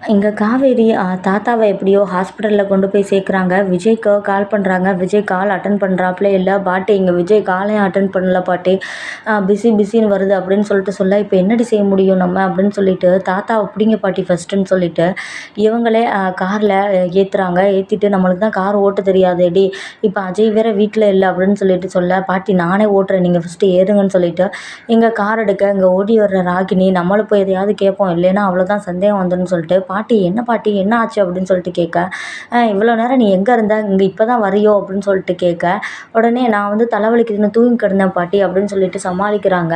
இங்கே காவேரி தாத்தாவை எப்படியோ ஹாஸ்பிட்டலில் கொண்டு போய் சேர்க்குறாங்க. விஜய்க்கு கால் பண்ணுறாங்க விஜய் கால் அட்டன் பண்ணுறாப்புல இல்லை. பாட்டி இங்கே விஜய் காலையும் அட்டன் பண்ணல பாட்டி. பிஸி பிஸின்னு வருது அப்படின்னு சொல்லிட்டு சொல்ல இப்போ என்னடி செய்ய முடியும் நம்ம? அப்படின்னு சொல்லிட்டு தாத்தாவை பிடிங்க பாட்டி ஃபஸ்ட்டுன்னு சொல்லிட்டு இவங்களே காரில் ஏற்றுறாங்க ஏற்றிட்டு நம்மளுக்கு தான் கார் ஓட்ட தெரியாதேடி. இப்போ அஜய் வேற வீட்டில் இல்லை. அப்படின்னு சொல்லிட்டு சொல்ல பாட்டி நானே ஓட்டுறேன். நீங்கள் ஃபஸ்ட்டு ஏறுங்கன்னு சொல்லிட்டு இங்கே கார் எடுக்க இங்கே ஓடி வர்ற ராகினி நம்மளும் போய் எதையாவது கேட்போம். இல்லைன்னா அவ்வளோதான் சந்தேகம் வந்துடும்னு சொல்லிட்டு பாட்டி என்ன பாட்டி என்ன ஆச்சு? அப்படின்னு சொல்லிட்டு கேட்க இவ்வளோ நேரம் நீ எங்கே இருந்த? இங்கே இப்போ தான் வரையோ அப்படின்னு சொல்லிட்டு கேட்க உடனே நான் வந்து தலைவலிக்குதுன்னு தூங்கி கிடந்தேன் பாட்டி அப்படின்னு சொல்லிட்டு சமாளிக்கிறாங்க.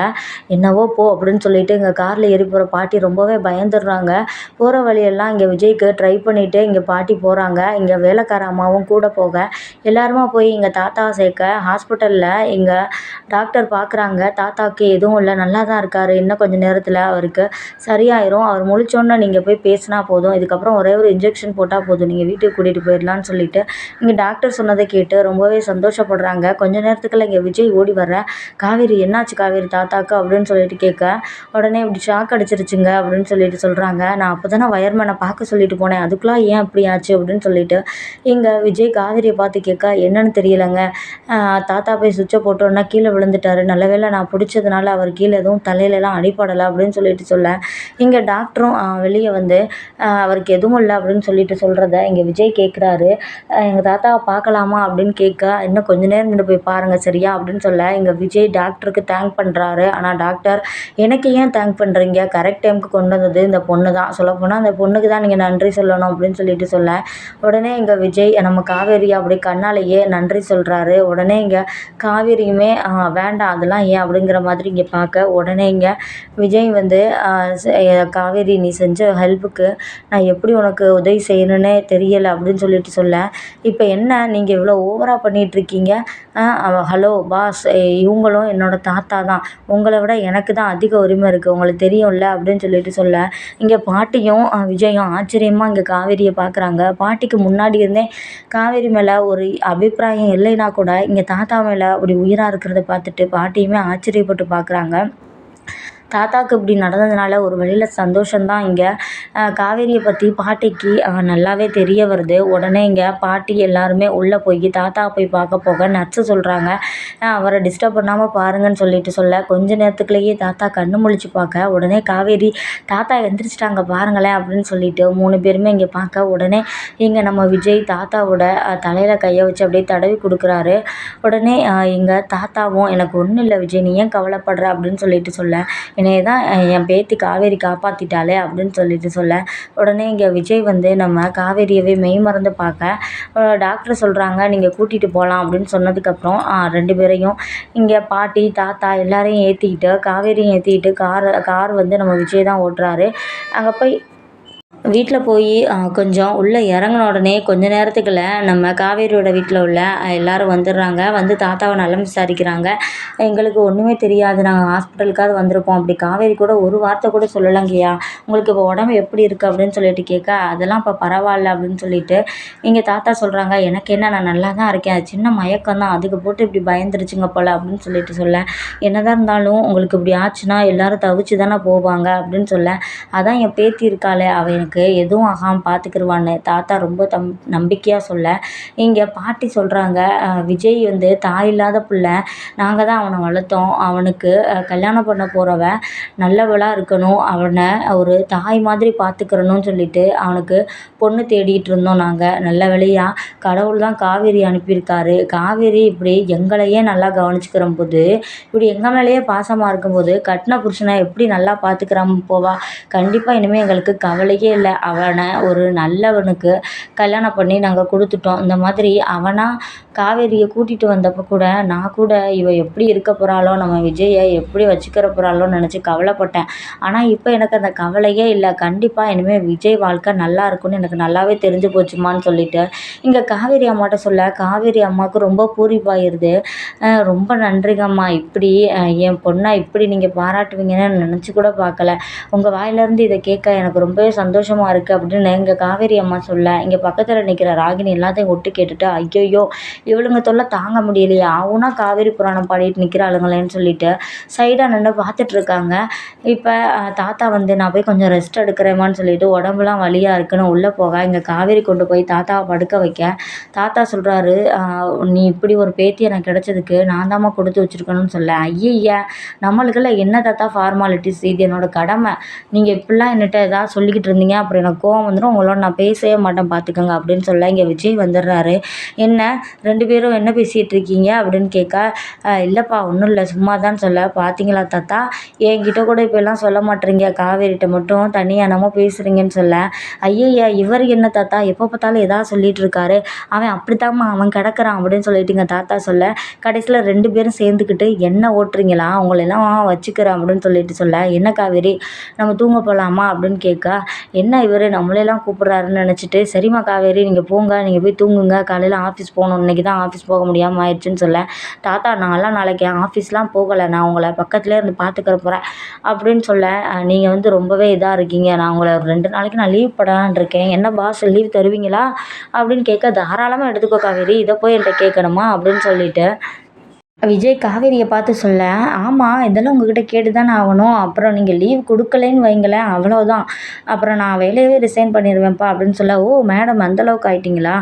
என்னவோ போ அப்படின்னு சொல்லிட்டு இங்கே காரில் ஏறி போகிற பாட்டி ரொம்பவே பயந்துடுறாங்க. போகிற வழியெல்லாம் இங்கே விஜய்க்கு ட்ரை பண்ணிவிட்டு இங்கே பாட்டி போகிறாங்க இங்கே வேலைக்கார அம்மாவும் கூட போக. எல்லாருமா போய் இங்கே தாத்தாவை சேர்க்க ஹாஸ்பிட்டலில் இங்கே டாக்டர் பார்க்குறாங்க தாத்தாவுக்கு எதுவும் இல்லை நல்லா தான் இருக்கார். இன்னும் கொஞ்சம் நேரத்தில் அவருக்கு சரியாயிரும். அவர் முழிச்சோன்னே நீங்கள் போய் பேசினா போதும். இதுக்கப்புறம் ஒரே ஒரு இன்ஜெக்ஷன் போட்டால் போதும். நீங்கள் வீட்டுக்கு கூட்டிகிட்டு போயிடலான்னு சொல்லிட்டு இங்கே டாக்டர் சொன்னதை கேட்டு ரொம்பவே சந்தோஷப்படுறாங்க. கொஞ்ச நேரத்துக்குள்ள இங்கே விஜய் ஓடி வர காவேரி என்னாச்சு காவேரி தாத்தாக்கு? அப்படின்னு சொல்லிட்டு கேட்க உடனே இப்படி ஷாக் அடிச்சிருச்சுங்க அப்படின்னு சொல்லிட்டு சொல்கிறாங்க நான் அப்போ தானே வயர்மேனை பார்க்க சொல்லிட்டு போனேன். அதுக்குலாம் ஏன் அப்படி ஆச்சு? அப்படின்னு சொல்லிட்டு இங்கே விஜய் காவேரியை பார்த்து கேட்க என்னன்னு தெரியலைங்க. தாத்தா போய் சுவிட்சை போட்டோன்னா கீழே விழுந்துட்டாரு. நல்ல வேளை நான் பிடிச்சதுனால அவர் கீழே எதுவும் தலையிலலாம் அடிப்படலை அப்படின்னு சொல்லிட்டு சொல்ல இங்கே டாக்டரும் வெளியே வந்து அவருக்கு எதுவும் இல்லை அப்படின்னு சொல்லிட்டு சொல்கிறத இங்கே விஜய் கேட்குறாரு எங்கள் தாத்தாவை பார்க்கலாமா அப்படின்னு கேட்க இன்னும் கொஞ்ச நேரம் நின்று போய் பாருங்கள் சரியா? அப்படின்னு சொல்ல இங்கே விஜய் டாக்டருக்கு தேங்க் பண்ணுறாரு ஆனால் டாக்டர் எனக்கு ஏன் தேங்க் பண்ணுறீங்க கரெக்ட் டைமுக்கு கொண்டு வந்தது இந்த பொண்ணு தான் சொல்லப்போனால் அந்த பொண்ணுக்கு தான் நீங்கள் நன்றி சொல்லணும் அப்படின்னு சொல்லிட்டு சொல்ல. உடனே இங்கே விஜய் நம்ம காவேரி அப்படி கண்ணாலேயே நன்றி சொல்கிறாரு உடனே இங்கே காவேரியுமே வேண்டாம் அதெல்லாம் ஏன்? அப்படிங்கிற மாதிரி இங்கே பார்க்க உடனே இங்கே விஜய் வந்து காவேரி நீ செஞ்ச ஹெல்ப்புக்கு நான் எப்படி உனக்கு உதவி செய்யணுன்னே தெரியலை அப்படின்னு சொல்லிட்டு சொல்ல. இப்போ என்ன? நீங்கள் இவ்வளோ ஓவராக பண்ணிகிட்ருக்கீங்க ஹலோ பாஸ் இவங்களும் என்னோடய தாத்தா தான் உங்களை விட எனக்கு தான் அதிக உரிமை இருக்குது உங்களுக்கு தெரியும்ல அப்படின்னு சொல்லிட்டு சொல்ல. இங்கே பாட்டியும் விஜயும் ஆச்சரியமாக இங்கே காவேரியை பார்க்குறாங்க பாட்டிக்கு முன்னாடி இருந்தே காவேரி மேலே ஒரு அபிப்பிராயம் இல்லைன்னா கூட இங்கே தாத்தா மேலே அப்படி உயிராக இருக்கிறத பார்த்துட்டு பாட்டியுமே ஆச்சரியப்பட்டு பார்க்குறாங்க தாத்தாவுக்கு இப்படி நடந்ததுனால ஒரு வழியில் சந்தோஷந்தான் இங்கே. காவேரியை பற்றி பாட்டிக்கு நல்லாவே தெரிய வருது. உடனே இங்கே பாட்டி எல்லாருமே உள்ளே போய் தாத்தா போய் பார்க்க போக நர்ஸு சொல்கிறாங்க அவரை டிஸ்டர்ப் பண்ணாமல் பாருங்கன்னு சொல்லிட்டு சொல்ல. கொஞ்ச நேரத்துக்குள்ளேயே தாத்தா கண்ணு முழிச்சு பார்க்க. உடனே காவேரி தாத்தா எந்திரிச்சிட்டாங்க பாருங்களேன் அப்படின்னு சொல்லிட்டு மூணு பேருமே இங்கே பார்க்க. உடனே இங்கே நம்ம விஜய் தாத்தாவோட தலையில் கையை வச்சு அப்படியே தடவி கொடுக்குறாரு. உடனே இங்கே தாத்தாவும் எனக்கு ஒன்றும் இல்லை விஜய் நீ ஏன் கவலைப்படுற? அப்படின்னு சொல்லிட்டு சொல்ல. என்னைய தான் என் பேத்தி காவேரி காப்பாற்றிட்டாளே அப்படின்னு சொல்லிட்டு சொல்ல உடனே இங்கே விஜய் வந்து நம்ம காவேரியவே மெய் மறந்து பார்க்க டாக்டர் சொல்கிறாங்க நீங்கள் கூட்டிகிட்டு போகலாம் அப்படின்னு சொன்னதுக்கப்புறம் ரெண்டு பேரையும் இங்கே பாட்டி தாத்தா எல்லாரையும் ஏற்றிக்கிட்டு காவேரியும் ஏற்றிக்கிட்டு கார் கார் வந்து நம்ம விஜய் தான் ஓட்டுறாரு. அங்கே போய் வீட்டில் போய் கொஞ்சம் உள்ளே இறங்குன உடனே கொஞ்ச நேரத்துக்குள்ள நம்ம காவேரியோட வீட்டில் உள்ள எல்லாரும் வந்துடுறாங்க. வந்து தாத்தாவை நலம் விசாரிக்கிறாங்க. எங்களுக்கு ஒன்றுமே தெரியாது. நாங்கள் ஹாஸ்பிட்டலுக்காவது வந்திருப்போம் அப்படி காவேரி கூட ஒரு வார்த்தை கூட சொல்லலைங்கய்யா. உங்களுக்கு இப்போ உடம்பு எப்படி இருக்குது அப்படின்னு சொல்லிட்டு கேட்க அதெல்லாம் இப்போ பரவாயில்ல அப்படின்னு சொல்லிட்டு இங்கே தாத்தா சொல்கிறாங்க எனக்கு என்ன நான் நல்லா தான் இருக்கேன் சின்ன மயக்கம் தான் அதுக்கு போட்டு இப்படி பயந்துருச்சுங்க போல் அப்படின்னு சொல்லிட்டு சொல்ல என்னதான் இருந்தாலும் உங்களுக்கு இப்படி ஆச்சுன்னா எல்லோரும் தவிச்சு தானே போவாங்க அப்படின்னு சொல்ல அதான் என் பேத்தி இருக்காளே. அவள் எனக்கு அவனுக்கு எதுவும் ஆகாமல் பார்த்துக்கிருவான்னு தாத்தா ரொம்ப தம் நம்பிக்கையாக சொல்ல. இங்கே பாட்டி சொல்கிறாங்க விஜய் வந்து தாய் இல்லாத பிள்ளை. நாங்கள் தான் அவனை வளர்த்தோம். அவனுக்கு கல்யாணம் பண்ண போகிறவ நல்லவளாக இருக்கணும். அவனை ஒரு தாய் மாதிரி பார்த்துக்கிறணும்னு சொல்லிட்டு அவனுக்கு பொண்ணு தேடிகிட்டு இருந்தோம் நாங்கள் நல்ல வழியாக கடவுள் தான் காவேரி அனுப்பியிருக்காரு. காவேரி இப்படி எங்களையே நல்லா கவனிச்சுக்கிற போது இப்படி எங்கள் மேலேயே பாசமாக இருக்கும்போது கட்டின புருஷனை எப்படி நல்லா பார்த்துக்கிறாம போவா? கண்டிப்பாக இனிமேல் எங்களுக்கு கவலையே இல்லை அவனை ஒரு நல்லவனுக்கு கல்யாணம் பண்ணி நாங்கள் கொடுத்துட்டோம். இந்த மாதிரி அவனாக காவேரியை கூட்டிகிட்டு வந்தப்போ கூட நான் கூட இவ எப்படி இருக்க போகிறாளோ நம்ம விஜயை எப்படி வச்சுக்கிற போகிறாளோன்னு நினச்சி கவலைப்பட்டேன். ஆனால் இப்போ எனக்கு அந்த கவலையே இல்லை. கண்டிப்பாக இனிமேல் விஜய் வாழ்க்கை நல்லா இருக்கும்னு எனக்கு நல்லாவே தெரிஞ்சு போச்சுமான்னு சொல்லிட்டு இங்கே காவேரி அம்மாட்ட சொல்ல காவேரி அம்மாவுக்கு ரொம்ப பூரிப்பாயிருது. ரொம்ப நன்றிங்கம்மா. இப்படி என் பொண்ணை இப்படி நீங்கள் பாராட்டுவீங்கன்னு நினச்சி கூட பார்க்கல. உங்கள் வாயிலேருந்து இதை கேட்க எனக்கு ரொம்பவே சந்தோஷம் சந்தோஷமாக இருக்குது அப்படின்னு எங்கள் காவேரி அம்மா சொல்ல. இங்கே பக்கத்தில் நிற்கிற ராகினி எல்லாத்தையும் ஒட்டு கேட்டுட்டு ஐயையோ இவளுங்க தொல்லை தாங்க முடியலையே. அவனா காவேரி புராணம் பாடிட்டு நிற்கிறாளுங்களேன்னு சொல்லிட்டு சைடாக நின்று பார்த்துட்ருக்காங்க இப்போ தாத்தா வந்து நான் போய் கொஞ்சம் ரெஸ்ட் எடுக்கிறேம்மான்னு சொல்லிட்டு உடம்புலாம் வலியாக இருக்குன்னு உள்ளே போக இங்கே காவேரி கொண்டு போய் தாத்தாவை படுக்க வைக்க. தாத்தா சொல்கிறாரு நீ இப்படி ஒரு பேத்தி எனக்கு கிடச்சதுக்கு நான் தாம்மா கொடுத்து வச்சுருக்கணும்னு சொல்ல. ஐயய்யா நம்மளுக்கெல்லாம் என்ன தாத்தா ஃபார்மாலிட்டிஸ் இது என்னோடய கடமை. நீங்கள் இப்படிலாம் என்னட்ட ஏதாவது சொல்லிக்கிட்டு இருந்தீங்க அப்புறம் எனக்கு கோவம் வந்துடும் உங்களோட நான் பேசவே மாட்டேன் பார்த்துக்கோங்க அப்படின்னு சொல்ல இங்கே விஜய் வந்துடுறாரு. என்ன ரெண்டு பேரும் என்ன பேசிகிட்டு இருக்கீங்க அப்படின்னு கேட்க இல்லைப்பா ஒன்றும் இல்லை சும்மா தான் சொல்ல. பார்த்தீங்களா தாத்தா? என்கிட்ட கூட இப்போல்லாம் சொல்ல மாட்டேறீங்க. காவேரிட்ட மட்டும் தனியாக என்னமோ பேசுகிறீங்கன்னு சொல்ல. ஐயய்யா இவர் என்ன தாத்தா? எப்போ பார்த்தாலும் எதாவது சொல்லிட்டு இருக்காரு. அவன் அப்படித்தாம்மா அவன் கிடக்குறான் அப்படின்னு சொல்லிட்டு எங்கள் தாத்தா சொல்ல. கடைசியில் ரெண்டு பேரும் சேர்ந்துக்கிட்டு என்ன ஓட்டுறீங்களா? அவங்களெல்லாம் வச்சுக்கிறேன் அப்படின்னு சொல்லிட்டு சொல்ல. என்ன காவேரி? நம்ம தூங்க போகலாமா அப்படின்னு கேட்க என்ன இவர்? நம்மளையெல்லாம் கூப்பிட்றாருன்னு நினச்சிட்டு சரிம்மா காவேரி நீங்கள் போங்க நீங்கள் போய் தூங்குங்க. காலையில் ஆஃபீஸ் போகணும். இன்றைக்கி தான் ஆஃபீஸ் போக முடியாமல் ஆயிடுச்சுன்னு சொல்ல தாத்தா நான்லாம் நாளைக்கு ஆஃபீஸ்லாம் போகலை. நான் உங்களை பக்கத்துலேயே இருந்து பார்த்துக்கிற போகிறேன் அப்படின்னு சொல்ல நீங்கள் வந்து ரொம்பவே இதாக இருக்கீங்க. நான் உங்களை ஒரு ரெண்டு நாளைக்கு நான் லீவ் போடலான்னு இருக்கேன். என்ன பாஸ் லீவ் தருவீங்களா? அப்படின்னு கேட்க தாராளமாக எடுத்துக்கோ காவேரி. இதை போய் என்கிட்ட கேட்கணுமா? அப்படின்னு சொல்லிட்டு விஜய் காவேரியை பார்த்து சொல்ல ஆமாம் இதெல்லாம் உங்ககிட்ட கேட்டு தானே ஆகணும். அப்புறம் நீங்கள் லீவ் கொடுக்கலேன்னு வைங்களேன் அவ்வளோதான் அப்புறம் நான் வேலையவே ரிசைன் பண்ணிடுவேன்ப்பா அப்படின்னு சொல்ல ஓ மேடம் அந்தளவுக்கு ஆயிட்டிங்களா?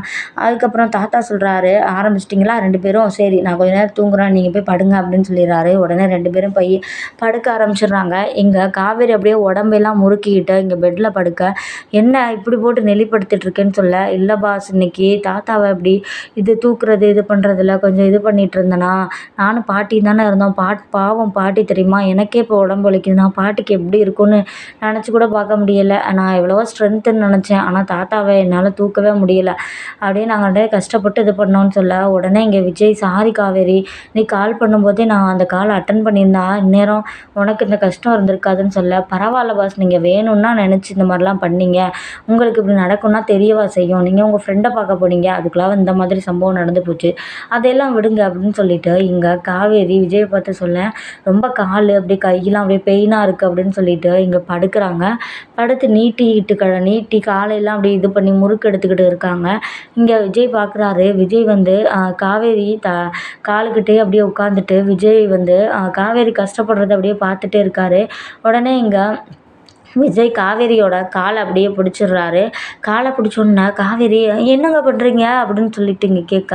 அதுக்கப்புறம் தாத்தா சொல்கிறாரு ஆரம்பிச்சிட்டிங்களா? ரெண்டு பேரும் சரி நான் கொஞ்ச நேரம் தூங்குறேன் நீங்கள் போய் படுங்க அப்படின்னு சொல்லிடுறாரு. உடனே ரெண்டு பேரும் போய் படுக்க ஆரம்பிச்சிடுறாங்க. இங்கே காவேரி அப்படியே உடம்பெல்லாம் முறுக்கிக்கிட்டு இங்கே பெட்டில் படுக்க என்ன இப்படி போட்டு நெளிப்படுத்திட்டுருக்கேன்னு சொல்ல இல்லை பாஸ் இன்னைக்கு தாத்தாவை இப்படி இது தூக்குறது இது பண்ணுறதுல கொஞ்சம் இது பண்ணிகிட்டு இருந்தேனா நானும் பாட்டி தானே இருந்தோம். பாட் பாவம் பாட்டி தெரியுமா? எனக்கே இப்போ உடம்பு வலிக்குது நான் பாட்டிக்கு எப்படி இருக்கும்னு நினச்சி கூட பார்க்க முடியலை. நான் எவ்வளவோ ஸ்ட்ரென்த்துன்னு நினச்சேன். ஆனால் தாத்தாவை என்னால் தூக்கவே முடியல. அப்படியே நாங்கள் அப்படியே கஷ்டப்பட்டு இது பண்ணோன்னு சொல்ல உடனே இங்கே விஜய் சாரி காவேரி நீ கால் பண்ணும்போதே நான் அந்த காலை அட்டன் பண்ணியிருந்தா இந்நேரம் உனக்கு இந்த கஷ்டம் இருந்திருக்காதுன்னு சொல்ல பரவாயில்ல பாஸ் நீங்கள் வேணும்னா நினச்சி இந்த மாதிரிலாம் பண்ணீங்க. உங்களுக்கு இப்படி நடக்கும்னா தெரியவா செய்யும். நீங்கள் உங்கள் ஃப்ரெண்டை பார்க்க போனீங்க. அதுக்கெல்லாம் இந்த மாதிரி சம்பவம் நடந்து போச்சு. அதையெல்லாம் விடுங்க அப்படின்னு சொல்லிட்டு இங்கே காவேரி விஜயை பார்த்து சொல்ல ரொம்ப கால் அப்படியே கையெல்லாம் அப்படியே பெயினாக இருக்குது அப்படின்னு சொல்லிட்டு இங்கே படுக்கிறாங்க. படுத்து நீட்டிக்கிட்டு க நீட்டி காலையெல்லாம் அப்படியே இது பண்ணி முறுக்கு எடுத்துக்கிட்டு இருக்காங்க. இங்கே விஜய் பார்க்குறாரு விஜய் வந்து காவேரி த காலுக்கிட்டே அப்படியே உட்காந்துட்டு விஜய் வந்து காவேரி கஷ்டப்படுறத அப்படியே பார்த்துட்டே இருக்காரு. உடனே இங்கே விஜய் காவேரியோட காலை அப்படியே பிடிச்சிடுறாரு. காலை பிடிச்சோன்னே காவேரி என்னங்க பண்ணுறீங்க அப்படின்னு சொல்லிட்டு இங்கே கேட்க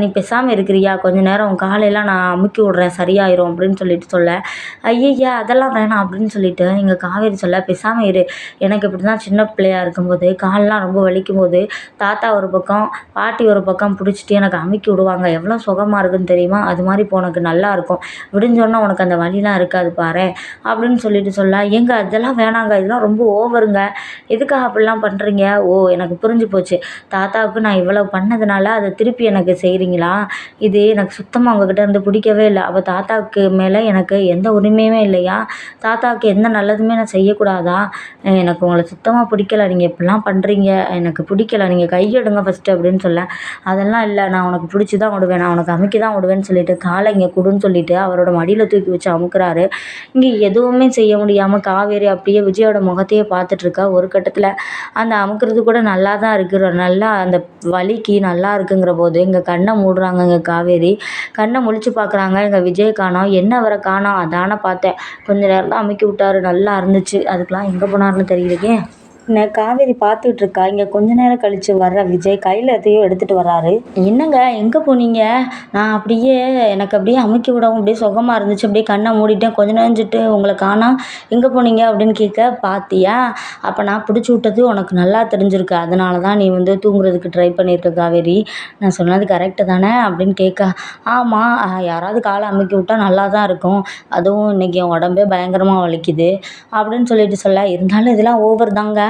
நீ பேசாமல் இருக்கிறியா? கொஞ்ச நேரம் உன் காலையெல்லாம் நான் அமுக்கி விட்றேன். சரியாயிரும். அப்படின்னு சொல்லிட்டு சொல்ல ஐயய்யா அதெல்லாம் வேணாம். அப்படின்னு சொல்லிட்டு இங்கே காவேரி சொல்ல பேசாமல் இரு. எனக்கு இப்படி தான் சின்ன பிள்ளையா இருக்கும்போது கால்லாம் ரொம்ப வலிக்கும் போது தாத்தா ஒரு பக்கம் பாட்டி ஒரு பக்கம் பிடிச்சிட்டு எனக்கு அமுக்கி விடுவாங்க. எவ்வளோ சுகமாக இருக்குன்னு தெரியுமா? அது மாதிரி இப்போ உனக்கு நல்லா உனக்கு அந்த வலிலாம் இருக்காது பாரு அப்படின்னு சொல்லிட்டு சொல்ல எங்கே அதெல்லாம் வேணாம். வேணாங்க இதெல்லாம் ரொம்ப ஓவருங்க எதுக்காக அப்படிலாம் பண்ணுறீங்க ஓ எனக்கு புரிஞ்சு போச்சு. தாத்தாவுக்கு நான் இவ்வளோ பண்ணதுனால அதை திருப்பி எனக்கு செய்கிறீங்களா இது எனக்கு சுத்தமாக உங்ககிட்ட இருந்து பிடிக்கவே இல்லை. அப்போ தாத்தாவுக்கு மேலே எனக்கு எந்த உரிமையுமே இல்லையா? தாத்தாவுக்கு எந்த நல்லதுமே நான் செய்யக்கூடாதா? எனக்கு உங்களை சுத்தமாக பிடிக்கல. நீங்கள் இப்படிலாம் பண்ணுறீங்க எனக்கு பிடிக்கல. நீங்கள் கையெடுங்க ஃபஸ்ட்டு அப்படின்னு சொல்ல. அதெல்லாம் இல்லை. நான் உனக்கு பிடிச்சி தான் விடுவேன். நான் உனக்கு அமுக்கி தான் விடுவேன்னு சொல்லிட்டு காலை இங்கே கொடுன்னு சொல்லிட்டு அவரோட மடியில் தூக்கி வச்சு அமுக்குறாரு. இங்கே எதுவுமே செய்ய முடியாமல் காவேரி அப்படியே விஜயோட முகத்தையே பார்த்துட்ருக்கா. ஒரு கட்டத்தில் அந்த அமுக்கிறது கூட நல்லா தான் இருக்கிற நல்லா அந்த வலிக்கு நல்லா இருக்குங்கிற போது இங்கே கண்ணை மூடுறாங்க இங்கே காவேரி. கண்ணை முழிச்சு பார்க்குறாங்க எங்கள் விஜய் காணோம். என்ன வர காணோம்? அதானே பார்த்தேன். கொஞ்ச நேரம் தான் அமுக்கி விட்டாரு. நல்லா இருந்துச்சு. அதுக்கெலாம் எங்கே போனாருன்னு தெரியலையே. என்ன காவேரி பார்த்துட்டு இருக்கா? இங்கே கொஞ்ச நேரம் கழித்து வர்ற விஜய் கையில் எதையோ எடுத்துகிட்டு வர்றாரு. என்னங்க எங்கே போனீங்க? நான் அப்படியே எனக்கு அப்படியே அமுக்கி விடவும் அப்படியே சுகமாக இருந்துச்சு. அப்படியே கண்ணை மூடிட்டேன். கொஞ்ச நேரஞ்சிட்டு உங்களை காணா எங்கே போனீங்க அப்படின்னு கேட்க பார்த்தியா அப்போ நான் பிடிச்சி விட்டது உனக்கு நல்லா தெரிஞ்சிருக்கு. அதனால தான் நீ வந்து தூங்குறதுக்கு ட்ரை பண்ணியிருக்க காவேரி. நான் சொன்னது கரெக்டு தானே? அப்படின்னு கேட்க ஆமாம் யாராவது காலை அமுக்கி விட்டால் நல்லா தான் இருக்கும். அதுவும் இன்றைக்கி என் உடம்பே பயங்கரமாக வலிக்குது. அப்படின்னு சொல்லிட்டு சொல்ல இருந்தாலும் இதெல்லாம் ஓவர் தாங்க.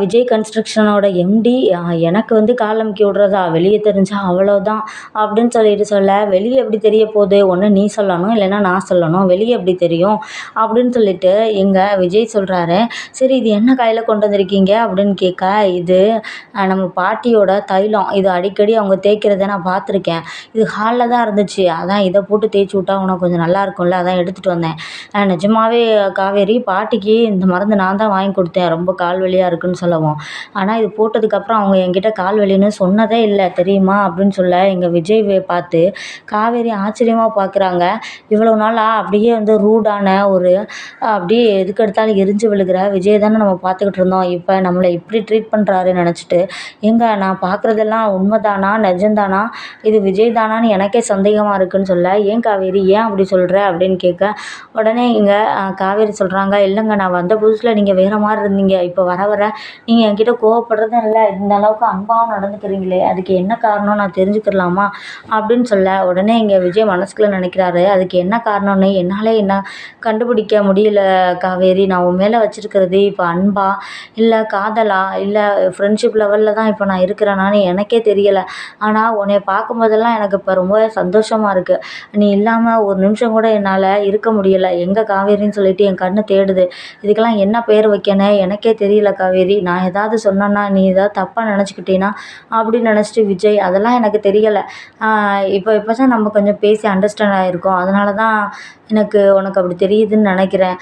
விஜய் கன்ஸ்ட்ரக்ஷனோட எம்டி எனக்கு வந்து கால் அமுக்கி விட்றதா வெளியே தெரிஞ்சா அவ்வளோதான் அப்படின்னு சொல்லிட்டு சொல்ல வெளியே எப்படி தெரிய போகுது? ஒன்று நீ சொல்லணும் இல்லைன்னா நான் சொல்லணும். வெளியே எப்படி தெரியும்? அப்படின்னு சொல்லிட்டு எங்கள் விஜய் சொல்கிறாரு சரி இது என்ன கையில் கொண்டு வந்திருக்கீங்க? அப்படின்னு கேட்க இது நம்ம பாட்டியோட தைலம். இது அடிக்கடி அவங்க தேய்க்கிறத நான் பார்த்துருக்கேன். இது ஹாலில் தான் இருந்துச்சு. அதான் இதை போட்டு தேய்ச்சி விட்டா உனக்கு கொஞ்சம் நல்லா இருக்கும்ல? அதான் எடுத்துகிட்டு வந்தேன். நிஜமாவே காவேரி பாட்டிக்கு இந்த மருந்து நான் தான் வாங்கி கொடுத்தேன். ரொம்ப கால் வலியாக இருக்குன்னு சொல்லவும். ஆனால் இது போட்டதுக்கப்புறம் அவங்க என்கிட்ட கால் வலின்னு சொன்னதே இல்லை. தெரியுமா? அப்படின்னு சொல்ல எங்கள் விஜய் பார்த்து காவேரி ஆச்சரியமாக பார்க்குறாங்க இவ்வளோ நாளாக அப்படியே வந்து ரூடான ஒரு அப்படியே எதுக்கு எடுத்தாலும் எரிஞ்சு விழுகிற விஜய் தானே நம்ம பார்த்துக்கிட்டு இருந்தோம். இப்போ நம்மளை இப்படி ட்ரீட் பண்ணுறாருன்னு நினச்சிட்டு ஏங்க நான் பார்க்குறதெல்லாம் உண்மைதானா? நிஜம்தானா? இது விஜய் தானான்னு எனக்கே சந்தேகமாக இருக்குன்னு சொல்ல ஏன் காவேரி? ஏன் அப்படி சொல்கிற அப்படின்னு கேட்க உடனே இங்கே காவேரி சொல்கிறாங்க இல்லைங்க நான் வந்த புதுசில் நீங்கள் வேறு மாதிரி இருந்தீங்க. இப்போ வர வர நீங்கள் என்கிட்ட கோவப்படுறதும் இல்லை. இந்த அளவுக்கு அன்பாகவும் நடந்துக்கிறீங்களே அதுக்கு என்ன காரணம் நான் தெரிஞ்சுக்கிறலாமா அப்படின்னு சொல்ல உடனே இங்கே விஜய் மனசுக்குள்ளே நினைக்கிறாரு அதுக்கு என்ன காரணம்னு என்னாலே என்ன கண்டுபிடிக்க முடியல காவேரி. நான் உன் மேலே வச்சுருக்கிறது இப்போ அன்பா இல்லை காதலா இல்லை ஃப்ரெண்ட்ஷிப் லெவலில் தான் இப்போ நான் இருக்கிறேனான்னு எனக்கே தெரியலை. ஆனால் உன்னை பார்க்கும்போதெல்லாம் எனக்கு இப்போ ரொம்ப சந்தோஷமாக இருக்குது நீ இல்லாமல் ஒரு நிமிஷம் கூட என்னால் இருக்க முடியலை. எங்கே காவேரின்னு சொல்லிட்டு என் கண்ணு தேடுது. இதுக்கெல்லாம் என்ன பேர் வைக்கணும்? எனக்கே தெரியல காவேரி. நான் ஏதாவது சொன்னேன்னா நீ ஏதாவது தப்பாக நினச்சிக்கிட்டீன்னா அப்படின்னு நினச்சிட்டு விஜய் அதெல்லாம் எனக்கு தெரியலை. இப்போ இப்போ தான் நம்ம கொஞ்சம் பேசி அண்டர்ஸ்டாண்ட் ஆகிருக்கோம் அதனால தான் எனக்கு உனக்கு அப்படி தெரியுதுன்னு நினைக்கிறேன்.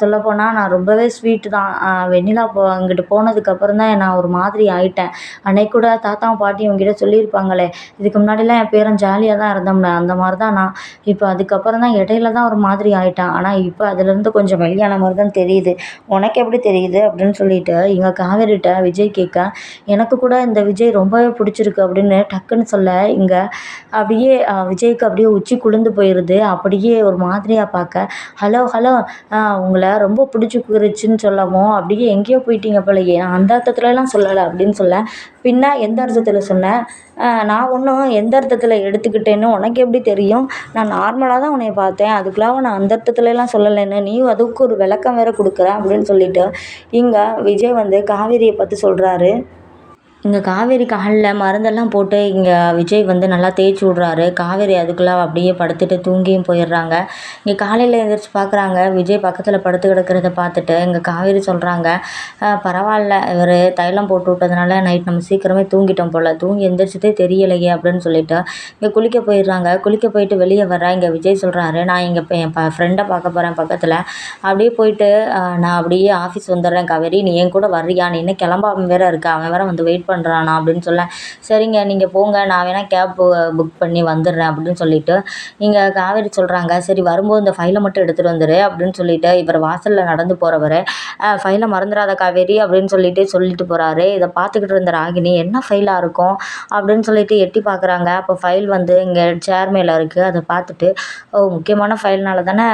சொல்லப்போனால் நான் ரொம்பவே ஸ்வீட்டு தான். வெண்ணிலா போ அங்கிட்டு போனதுக்கப்புறம் தான் நான் ஒரு மாதிரி ஆகிட்டேன் அன்னைக்கு கூட தாத்தாவும் பாட்டியும் உங்ககிட்ட சொல்லியிருப்பாங்களே இதுக்கு முன்னாடிலாம் என் பேரன் ஜாலியாக தான் இருந்தோம்ல அந்த மாதிரி தான் நான். இப்போ அதுக்கப்புறம் தான் இடையில தான் ஒரு மாதிரி ஆகிட்டான் ஆனால் இப்போ அதுலேருந்து கொஞ்சம் வெளியான மாதிரி தான் தெரியுது. உனக்கு எப்படி தெரியுது அப்படின்னு சொல்லிட்டு எங்கள் காவேரிட்ட விஜய் கேட்க எனக்கு கூட இந்த விஜய் ரொம்பவே பிடிச்சிருக்கு அப்படின்னு டக்குன்னு சொல்ல இங்கே அப்படியே விஜய்க்கு அப்படியே உச்சி குளிர்ந்து போயிடுது அப்படியே ஒரு மாதிரி மாதிரியாக பார்க்க ஹலோ ஹலோ உங்களை ரொம்ப பிடிச்சிக்கிருச்சின்னு சொல்லவும் அப்படியே எங்கேயோ போயிட்டீங்க போலயே. நான் அந்த அர்த்தத்துலலாம் சொல்லலை அப்படின்னு சொல்ல. பின்ன எந்த அர்த்தத்தில் சொன்னேன் நான் ஒன்றும் எந்த அர்த்தத்தில் எடுத்துக்கிட்டேன்னு உனக்கு எப்படி தெரியும்? நான் நார்மலாக தான் உன்னைய பார்த்தேன். அதுக்குள்ளாக நான் அந்த அர்த்தத்துலலாம் சொல்லலைன்னு நீ அதுக்கு ஒரு விளக்கம் வேறு கொடுக்குற அப்படின்னு சொல்லிட்டு இங்கே விஜய் வந்து காவேரியை பற்றி சொல்கிறாரு இங்கே காவேரி காலில் மருந்தெல்லாம் போட்டு இங்கே விஜய் வந்து நல்லா தேய்ச்சி விட்றாரு. காவேரி அதுக்குள்ளே அப்படியே படுத்துட்டு தூங்கியும் போயிடுறாங்க. இங்கே காலையில் எழுந்திரிச்சு பார்க்குறாங்க விஜய் பக்கத்தில் படுத்து கிடக்கிறத பார்த்துட்டு இங்கே காவேரி சொல்கிறாங்க பரவாயில்ல. இவர் தைலம் போட்டு விட்டதுனால நைட் நம்ம சீக்கிரமே தூங்கிட்டோம் போல். தூங்கி எந்திரிச்சதே தெரியலையே அப்படின்னு சொல்லிட்டு இங்கே குளிக்க போயிடுறாங்க. குளிக்க போயிட்டு வெளியே வர இங்கே விஜய் சொல்கிறாரு நான் இங்கே என் ப ஃப்ரெண்டை பார்க்க போகிறேன் பக்கத்தில். அப்படியே போயிட்டு நான் அப்படியே ஆஃபீஸ் வந்துடுறேன் காவேரி. நீ என் கூட வர்றியா? நீ இன்னும் கிளம்பாம வேற இருக்கா. அவன் வேற வந்து வெயிட் பண்ணுறானா அப்படின்னு சொல்ல சரிங்க நீங்கள் போங்க நான் வேணால் கேப் புக் பண்ணி வந்துடுறேன் அப்படின்னு சொல்லிட்டு இங்கே காவேரி சொல்கிறாங்க சரி வரும்போது இந்த ஃபைலை மட்டும் எடுத்துகிட்டு வந்துடு அப்படின்னு சொல்லிட்டு இவர் வாசலில் நடந்து போகிறவர் ஃபைலை மறந்துடாத காவேரி அப்படின்னு சொல்லிட்டு சொல்லிட்டு போகிறாரு இதை பார்த்துக்கிட்டு இருந்த ராகினி என்ன ஃபைலாக இருக்கும்? அப்படின்னு சொல்லிட்டு எட்டி பார்க்குறாங்க அப்போ ஃபைல் வந்து இங்கே சேர் மேலே இருக்குது அதை பார்த்துட்டு ஓ முக்கியமான ஃபைல்னால தானே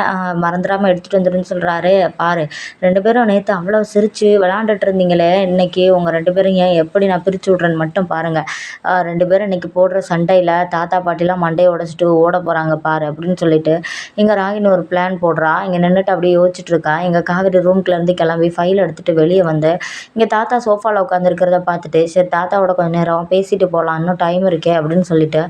மறந்துடாமல் எடுத்துகிட்டு வந்துடுன்னு சொல்கிறாரு பாரு ரெண்டு பேரும் நேற்று அவ்வளோ சிரித்து விளாண்டுட்டு இருந்தீங்களே இன்றைக்கி உங்கள் ரெண்டு பேரும் ஏன் எப்படி நான் பிரித்து விட்றேன்னு மட்டும் பாருங்கள் ரெண்டு பேரும் இன்றைக்கி போடுற சண்டையில் தாத்தா பாட்டிலாம் மண்டையை உடச்சிட்டு ஓட போகிறாங்க பாரு அப்படின்னு சொல்லிட்டு இங்கே ராகினி ஒரு பிளான் போடுறா. இங்கே நின்றுட்டு அப்படியே யோசிச்சுட்ருக்கா இங்கே காவிரி ரூம்குள்ளேருந்து கிளம்பி ஃபைல் எடுத்துகிட்டு வெளியே வந்து இங்கே தாத்தா சோஃபாவில் உட்காந்துருக்கிறத பார்த்துட்டு சரி தாத்தாவோட கொஞ்சம் நேரம் பேசிட்டு போகலாம் இன்னும் டைம் இருக்கே அப்படின்னு சொல்லிட்டு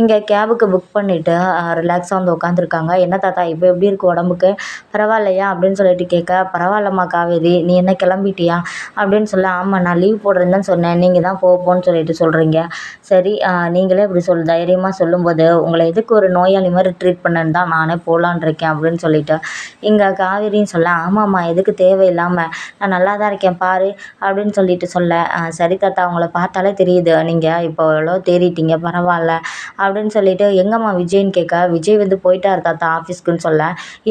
இங்கே கேபுக்கு புக் பண்ணிவிட்டு ரிலாக்ஸாக வந்து உட்காந்துருக்காங்க என்ன தாத்தா இப்போ எப்படி இருக்குது உடம்புக்கு? பரவாயில்லையா அப்படின்னு சொல்லிட்டு கேட்க பரவாயில்லம்மா காவேரி நீ என்ன கிளம்பிட்டியா அப்படின்னு சொல்ல ஆமாம் நான் லீவ் போடுறேன்னு தான் சொன்னேன். நீங்கள் தான் போப்போன்னு சொல்லிட்டு சொல்கிறீங்க சரி நீங்களே இப்படி சொல் தைரியமாக சொல்லும்போது உங்களை எதுக்கு ஒரு நோயாளி மாதிரி ட்ரீட் பண்ணேன்னு தான் நானே போகலான் இருக்கேன் அப்படின்னு சொல்லிட்டு. இங்கே காவேரின்னு சொல்ல ஆமாம்மா எதுக்கு தேவையில்லாமல் நான் நல்லா தான் இருக்கேன் பாரு அப்படின்னு சொல்லிட்டு சொல்ல சரி தாத்தா உங்களை பார்த்தாலே தெரியுது. நீங்கள் இப்போ எவ்வளோ தேறிட்டீங்க பரவாயில்ல அப்படின்னு சொல்லிட்டு எங்கம்மா விஜய்ன்னு கேட்க விஜய் வந்து போயிட்டார் தாத்தா ஆஃபீஸ்க்குன்னு சொல்ல.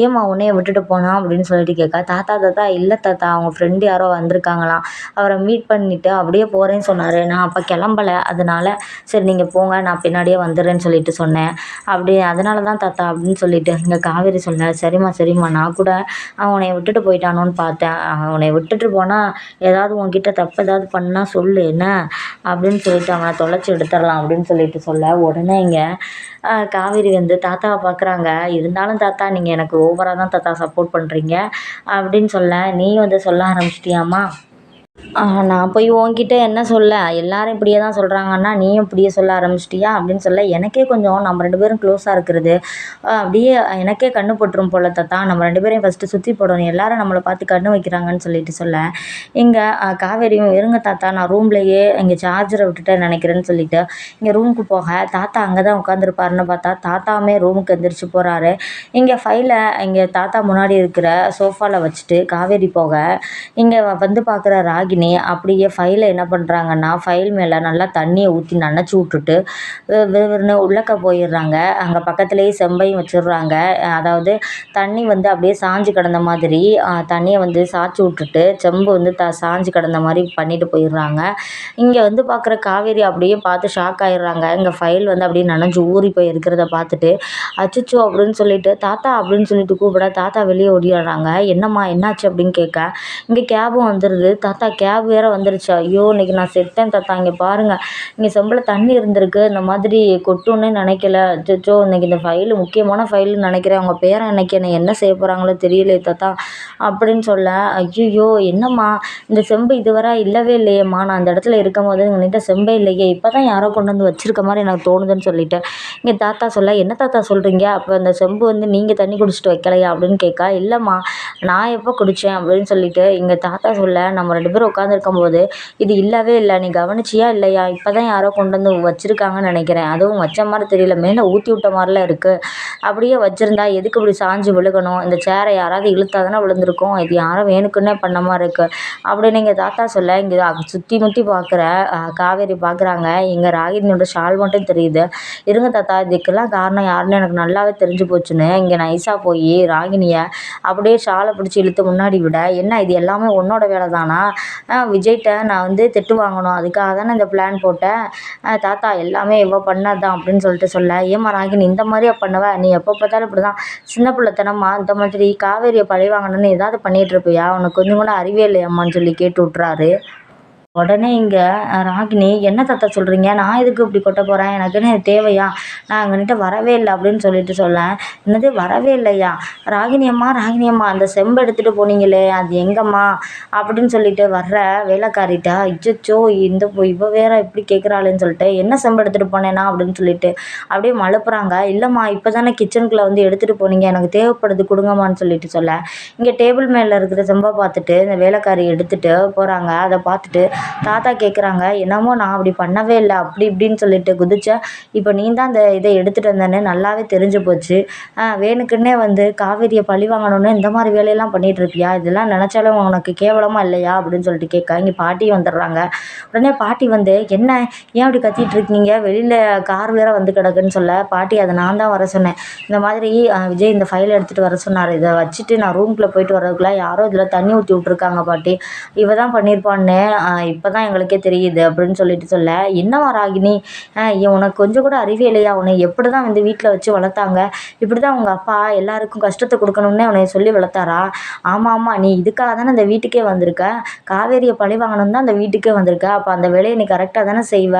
ஏம்மா உன்னைய விட்டுட்டு போனா? அப்படின்னு சொல்லிட்டு கேட்க தாத்தா தாத்தா இல்லை தாத்தா அவங்க ஃப்ரெண்டு யாரோ வந்திருக்காங்களாம். அவரை மீட் பண்ணிவிட்டு அப்படியே போகிறேன்னு சொன்னார். நான் அப்போ கிளம்பல. அதனால சரி நீங்கள் போங்க நான் பின்னாடியே வந்துடுறேன்னு சொல்லிட்டு சொன்னேன். அப்படி அதனால தான் தாத்தா அப்படின்னு சொல்லிட்டு இங்கே காவேரி சொல்ல சரிம்மா சரிம்மா நான் கூட அவனை விட்டுட்டு போயிட்டானோன்னு பார்த்தேன். அவனை உன்னை விட்டுட்டு போனால் ஏதாவது உன்கிட்ட தப்பு ஏதாவது பண்ணால் சொல்லு என்ன? அப்படின்னு சொல்லிட்டு அவனை தொலைச்சி எடுத்துடலாம் அப்படின்னு சொல்லிட்டு சொல்ல உடனே இங்கே காவேரி வந்து தாத்தாவை பார்க்குறாங்க இருந்தாலும் தாத்தா நீங்கள் எனக்கு ஓவராக தான் தாத்தா சப்போர்ட் பண்ணுறீங்க அப்படின்னு சொல்ல நீ வந்து சொல்ல ஆரம்பிச்சிட்டியாம்மா? நான் போய் உன்கிட்ட என்ன சொல்ல? எல்லாரும் இப்படியே தான் சொல்கிறாங்கன்னா நீயும் இப்படியே சொல்ல ஆரம்பிச்சிட்டியா? அப்படின்னு சொல்ல எனக்கே கொஞ்சம் நம்ம ரெண்டு பேரும் க்ளோஸாக இருக்கிறது. அப்படியே எனக்கே கண்ணு போட்டுரும் போல தாத்தா. நம்ம ரெண்டு பேரையும் ஃபஸ்ட்டு சுற்றி போடணும். எல்லாரும் நம்மளை பார்த்து கண்ணு வைக்கிறாங்கன்னு சொல்லிட்டு சொல்ல. இங்கே காவேரியும் இருங்க தாத்தா. நான் ரூம்லேயே இங்கே சார்ஜரை விட்டுட்டேன் நினைக்கிறேன்னு சொல்லிட்டு. இங்கே ரூமுக்கு போக தாத்தா அங்கே தான் உட்காந்துருப்பாருன்னு பார்த்தா தாத்தாவுமே ரூமுக்கு எந்திரிச்சு போகிறாரு இங்கே ஃபைலை இங்கே தாத்தா முன்னாடி இருக்கிற சோஃபாவில் வச்சுட்டு காவேரி போக இங்கே வந்து பார்க்குற ராகினி அப்படியே ஃபைலை என்ன பண்ணுறாங்கன்னா ஃபைல் மேலே நல்லா தண்ணியை ஊற்றி நனைச்சி விட்டுட்டு வெறுன்னு உள்ளக்க போயிடுறாங்க. அங்கே பக்கத்துலேயே செம்பையும் வச்சிடுறாங்க. அதாவது தண்ணி வந்து அப்படியே சாஞ்சு கிடந்த மாதிரி தண்ணியை வந்து சாய்ச்சி விட்டுட்டு செம்பு வந்து த சாஞ்சு கிடந்த மாதிரி பண்ணிட்டு போயிடுறாங்க. இங்கே வந்து பார்க்குற காவேரி அப்படியே பார்த்து ஷாக் ஆயிடுறாங்க. இங்கே ஃபைல் வந்து அப்படியே நனைஞ்சு ஊறி போய் இருக்கிறத பார்த்துட்டு அச்சுச்சோ அப்படின்னு சொல்லிட்டு தாத்தா அப்படின்னு சொல்லிட்டு கூப்பிட தாத்தா வெளியே ஓடிடுறாங்க. என்னம்மா என்னாச்சு? அப்படின்னு கேட்க இங்கே கேபும் வந்துடுது தாத்தா கேப் வேறு வந்துருச்சு. ஐயோ இன்னைக்கு நான் செத்தேன் தாத்தா இங்கே பாருங்கள் இங்கே செம்பில் தண்ணி இருந்திருக்கு. இந்த மாதிரி கொட்டும்னே நினைக்கல. அச்சச்சோ இன்னைக்கு இந்த ஃபைலு முக்கியமான ஃபைலுன்னு நினைக்கிறேன். அவங்க பேரன் இன்றைக்கி என்னை என்ன செய்ய போகிறாங்களோ தெரியலையே தாத்தா அப்படின்னு சொல்ல ஐயையோ என்னம்மா இந்த செம்பு இதுவரை இல்லவே இல்லையேம்மா. நான் அந்த இடத்துல இருக்கும் போது உங்கள்கிட்ட செம்பே இல்லையே. இப்போ தான் யாரோ கொண்டு வந்து வச்சிருக்க மாதிரி எனக்கு தோணுதுன்னு சொல்லிட்டு இங்கே தாத்தா சொல்ல என்ன தாத்தா சொல்கிறீங்க அப்போ அந்த செம்பு வந்து நீங்கள் தண்ணி குடிச்சிட்டு வைக்கலையா? அப்படின்னு கேட்கா இல்லைம்மா நான் எப்போ குடித்தேன் அப்படின்னு சொல்லிட்டு எங்கள் தாத்தா சொல்ல நம்ம ரெண்டு பேரும் உட்காந்துருக்கும் போது இது இல்லவே இல்லை நீ கவனிச்சியா இல்லையா? இப்போ தான் யாரோ கொண்டு வந்து வச்சுருக்காங்கன்னு நினைக்கிறேன். அதுவும் வச்ச மாதிரி தெரியல மேலே ஊற்றி விட்ட மாதிரிலாம் இருக்குது அப்படியே வச்சுருந்தா எதுக்கு இப்படி சாஞ்சு விழுகணும்? இந்த சேரை யாராவது இழுத்தா தானே விழுந்திருக்கும்? இது யாரோ வேணுக்குன்னே பண்ண மாதிரி இருக்குது அப்படின்னு எங்கள் தாத்தா சொல்ல இங்கே சுற்றி முற்றி பார்க்குற காவேரி பார்க்குறாங்க எங்கள் ராகினியோட ஷால் மட்டும் தெரியுது. இருங்க தாத்தா இதுக்கெல்லாம் காரணம் யாருன்னு எனக்கு நல்லாவே தெரிஞ்சு போச்சுன்னு. இங்கே நைஸாக போய் ராகினியை அப்படியே ஷாலை பிடிச்சி இழுத்து முன்னாடி விட என்ன இது எல்லாமே உன்னோட வேலை தானா விஜய்கிட்ட நான் வந்து திட்டு வாங்கணும். அதுக்காக தானே இந்த பிளான் போட்டேன். தாத்தா எல்லாமே இவ பண்ணாதான் தான் அப்படின்னு சொல்லிட்டு சொல்ல. ஏம்மா ராகினி இந்த மாதிரியா பண்ணுவ? நீ எப்போ பார்த்தாலும் இப்படி தான் சின்ன பிள்ளைத்தனமா இந்த மாதிரி காவேரியை பழி வாங்கணும்னு ஏதாவது பண்ணிகிட்டு இருப்பியா? உனக்கு கொஞ்சம் கூட அறிவே இல்லையம்மான்னு சொல்லி கேட்டு விட்றாரு உடனே இங்கே ராகினி என்ன தாத்தா சொல்கிறீங்க நான் எதுக்கு இப்படி கொட்ட போகிறேன் எனக்குன்னு இது தேவையா? நான் அங்கன்கிட்ட வரவே இல்லை அப்படின்னு சொல்லிட்டு சொல்ல என்னது? வரவே இல்லையா? ராகினி அம்மா ராகினி அம்மா அந்த செம்பு எடுத்துகிட்டு போனீங்களே அது எங்கம்மா? அப்படின்னு சொல்லிட்டு வர்ற வேலைக்காரிட்ட அச்சச்சோ இந்த இவ வேற இப்படி கேட்குறாளேன்னு சொல்லிட்டு என்ன செம்பு எடுத்துகிட்டு போனேனா? அப்படின்னு சொல்லிட்டு அப்படியே மழுப்புறாங்க. இல்லைம்மா இப்போ தானே கிச்சனுக்குள்ளே வந்து எடுத்துகிட்டு போனீங்க. எனக்கு தேவைப்படுது கொடுங்கம்மான்னு சொல்லிட்டு சொல்ல இங்கே டேபிள் மேலே இருக்கிற செம்பை பார்த்துட்டு இந்த வேலைக்காரி எடுத்துகிட்டு போகிறாங்க அதை பார்த்துட்டு தாத்தா கேட்குறாங்க என்னமோ நான் அப்படி பண்ணவே இல்லை அப்படி இப்படின்னு சொல்லிட்டு குதிச்சேன் இப்போ நீ தான் அந்த இதை எடுத்துகிட்டு வந்தேன்னு நல்லாவே தெரிஞ்சு போச்சு. வேணுக்குன்னே வந்து காவேரியை பழி வாங்கணும்னு இந்த மாதிரி வேலையெல்லாம் பண்ணிகிட்டு இருப்பியா இதெல்லாம் நினச்சாலும் உனக்கு கேவலமாக இல்லையா? அப்படின்னு சொல்லிட்டு கேட்க. இங்கே பாட்டி வந்துடுறாங்க. உடனே பாட்டி வந்து என்ன ஏன் அப்படி கத்திட்டு இருக்கீங்க? வெளியில் கார் வேற வந்து கிடக்குன்னு சொல்ல. பாட்டி அதை நான் தான் வர சொன்னேன். இந்த மாதிரி விஜய் இந்த ஃபைலை எடுத்துகிட்டு வர சொன்னார். இதை வச்சுட்டு நான் ரூம்குள்ளே போயிட்டு வரதுக்குள்ள யாரோ இதில் தண்ணி ஊற்றி விட்ருக்காங்க பாட்டி. இவ தான் பண்ணியிருப்பான்னு இப்போ தான் எங்களுக்கே தெரியுது அப்படின்னு சொல்லிட்டு சொல்ல என்னவா ராகினி? உனக்கு கொஞ்சம் கூட அறிவே இல்லையா? உன்னை எப்படி தான் வந்து வீட்டில் வச்சு வளர்த்தாங்க? இப்படி தான் உங்கள் அப்பா எல்லாருக்கும் கஷ்டத்தை கொடுக்கணும்னே உன்னை சொல்லி வளர்த்தாரா? ஆமாம் ஆமாம் நீ இதுக்காக தானே அந்த வீட்டுக்கே வந்திருக்க. காவேரியை பழி வாங்கணும் தான் அந்த வீட்டுக்கே வந்திருக்க. அப்போ அந்த வேலையை நீ கரெக்டாக தானே செய்வ.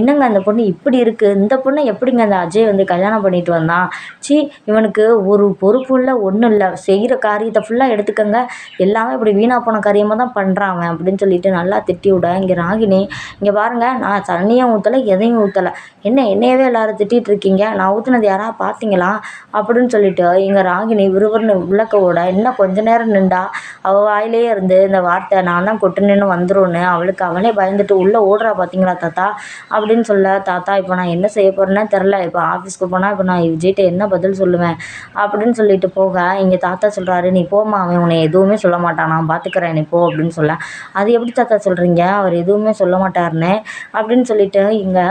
என்னங்க அந்த பொண்ணு இப்படி இருக்குது இந்த பொண்ணை எப்படிங்க அந்த அஜய் வந்து கல்யாணம் பண்ணிட்டு வந்தான்? சி இவனுக்கு ஒரு பொறுப்பு இல்லை ஒன்றும் இல்லை. செய்கிற காரியத்தை ஃபுல்லாக எடுத்துக்கங்க. எல்லாமே இப்படி வீணாக போன காரியமாக தான் பண்ணுறான் அவன் அப்படின்னு சொல்லிட்டு நல்லா திட்டி விட. இங்கே ராகினி இங்கே பாருங்கள் நான் தண்ணியும் ஊற்றலை எதையும் ஊற்றலை என்ன என்னையவே எல்லோரும் திட்டிகிட்டு இருக்கீங்க? நான் ஊற்றுனது யாராவது பார்த்தீங்களா அப்படின்னு சொல்லிட்டு இங்கே ராகினி விறுவிறுன்னு விளக்க விட இன்னும் கொஞ்ச நேரம் நின்றா அவள் வாயிலேயே இருந்து இந்த வார்த்தை நான் தான் கொட்டுனேன்னு வந்துடும்னு அவளுக்கு அவளே பயந்துட்டு உள்ளே ஓடுறா பார்த்தீங்களா தாத்தா? அப்படின்னு சொல்ல தாத்தா இப்போ நான் என்ன செய்ய போகிறேன்னே தெரில இப்போ ஆஃபீஸ்க்கு போனால் இப்போ நான் விஜய்கிட்ட என்ன பதில் சொல்லுவேன்? அப்படின்னு சொல்லிட்டு போக இங்கே தாத்தா சொல்கிறாரு நீ போம்மா அவன் உன்னை எதுவுமே சொல்ல மாட்டான். நான் பார்த்துக்கிறேன் நீ போ அப்படின்னு சொல்ல. அது எப்படி தாத்தா சொல்கிறீங்க அவர் எதுவுமே சொல்ல மாட்டாருன்னு அப்படின்னு சொல்லிட்டு இங்கே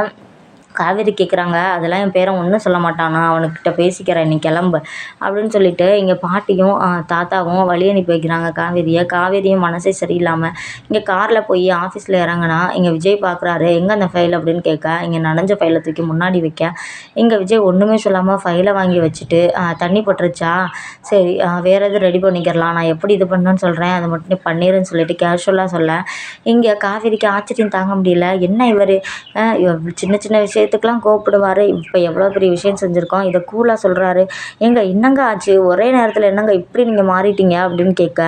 காவேரி கேட்குறாங்க அதெல்லாம் என் பேரன் ஒன்றும் சொல்ல மாட்டானா. அவனுக்கிட்ட பேசிக்கிறேன். நீ கிளம்பு. அப்படின்னு சொல்லிட்டு இங்கே பாட்டியும் தாத்தாவும் வழி அனுப்பி வைக்கிறாங்க காவேரியை. காவேரியும் மனசே சரியில்லாமல் இங்கே காரில் போய் ஆஃபீஸில் இறங்கினா இங்கே விஜய் பார்க்குறாரு எங்கே அந்த ஃபைல் அப்படின்னு கேட்க இங்கே நனைஞ்ச ஃபைலை தூக்கி முன்னாடி வைக்க. இங்கே விஜய் ஒன்றுமே சொல்லாமல் ஃபைலை வாங்கி வச்சுட்டு தண்ணி பட்டுருச்சா? சரி வேறு எதுவும் ரெடி பண்ணிக்கிறலாம். நான் எப்படி இது பண்ணணும்னு சொல்கிறேன் அதை மட்டும் நீ பண்ணிடுன்னு சொல்லிட்டு கேஷுவலாக சொல்ல. இங்கே காவேரிக்கு ஆச்சரியம் தாங்க முடியல. என்ன இவர்? சின்ன சின்ன விஷயம் விஷயத்துக்குலாம் கோவப்படுவார். இப்போ எவ்வளோ பெரிய விஷயம் செஞ்சுருக்கோம். இதை கூலாக சொல்கிறாரு ஏங்க என்னங்க ஆச்சு? ஒரே நேரத்தில் என்னங்க இப்படி நீங்கள் மாறிட்டீங்க அப்படின்னு கேட்க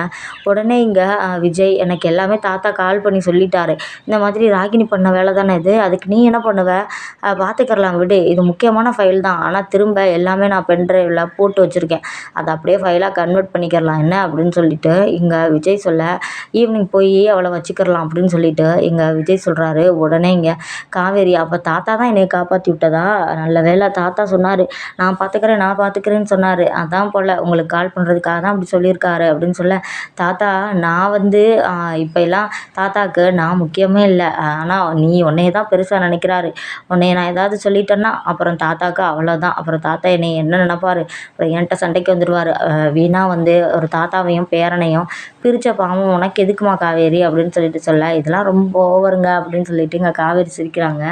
உடனே இங்கே விஜய் எனக்கு எல்லாமே தாத்தா கால் பண்ணி சொல்லிட்டாரு. இந்த மாதிரி ராகினி பண்ண வேலை தானே இது? அதுக்கு நீ என்ன பண்ணுவ? பார்த்துக்கரலாம் விடு. இது முக்கியமான ஃபைல் தான். ஆனால் திரும்ப எல்லாமே நான் பென்ட்ரைவில் போட்டு வச்சுருக்கேன். அதை அப்படியே ஃபைலாக கன்வெர்ட் பண்ணிக்கிறலாம். என்ன அப்படின்னு சொல்லிட்டு இங்கே விஜய் சொல்ல ஈவினிங் போய் அவளை வச்சுக்கிறலாம் அப்படின்னு சொல்லிட்டு இங்கே விஜய் சொல்கிறாரு உடனே இங்கே காவேரி அப்போ தாத்தா தான் என்னை காப்பாற்றி விட்டதா நல்ல வேளை தாத்தா சொன்னார். நான் பார்த்துக்கிறேன் நான் பார்த்துக்கிறேன்னு சொன்னார். அதான் போல் உங்களுக்கு கால் பண்ணுறதுக்காக தான் அப்படி சொல்லியிருக்காரு அப்படின்னு சொல்ல தாத்தா நான் வந்து இப்போ எல்லாம் தாத்தாவுக்கு நான் முக்கியமே இல்லை. ஆனால் நீ உன்னைய தான் பெருசாக நினைக்கிறாரு. உன்னைய நான் ஏதாவது சொல்லிட்டேன்னா அப்புறம் தாத்தாக்கு அவ்வளோதான் அப்புறம் தாத்தா என்னை என்ன நினப்பார்? அப்புறம் என்கிட்ட சண்டைக்கு வந்துடுவார் வீணா வந்து ஒரு தாத்தாவையும் பேரனையும் பிரித்த பாவம் உனக்கு எதுக்குமா காவேரி அப்படின்னு சொல்லிட்டு சொல்ல இதெல்லாம் ரொம்ப ஓவருங்க அப்படின்னு சொல்லிட்டு இங்கே காவேரி சிரிக்கிறாங்க.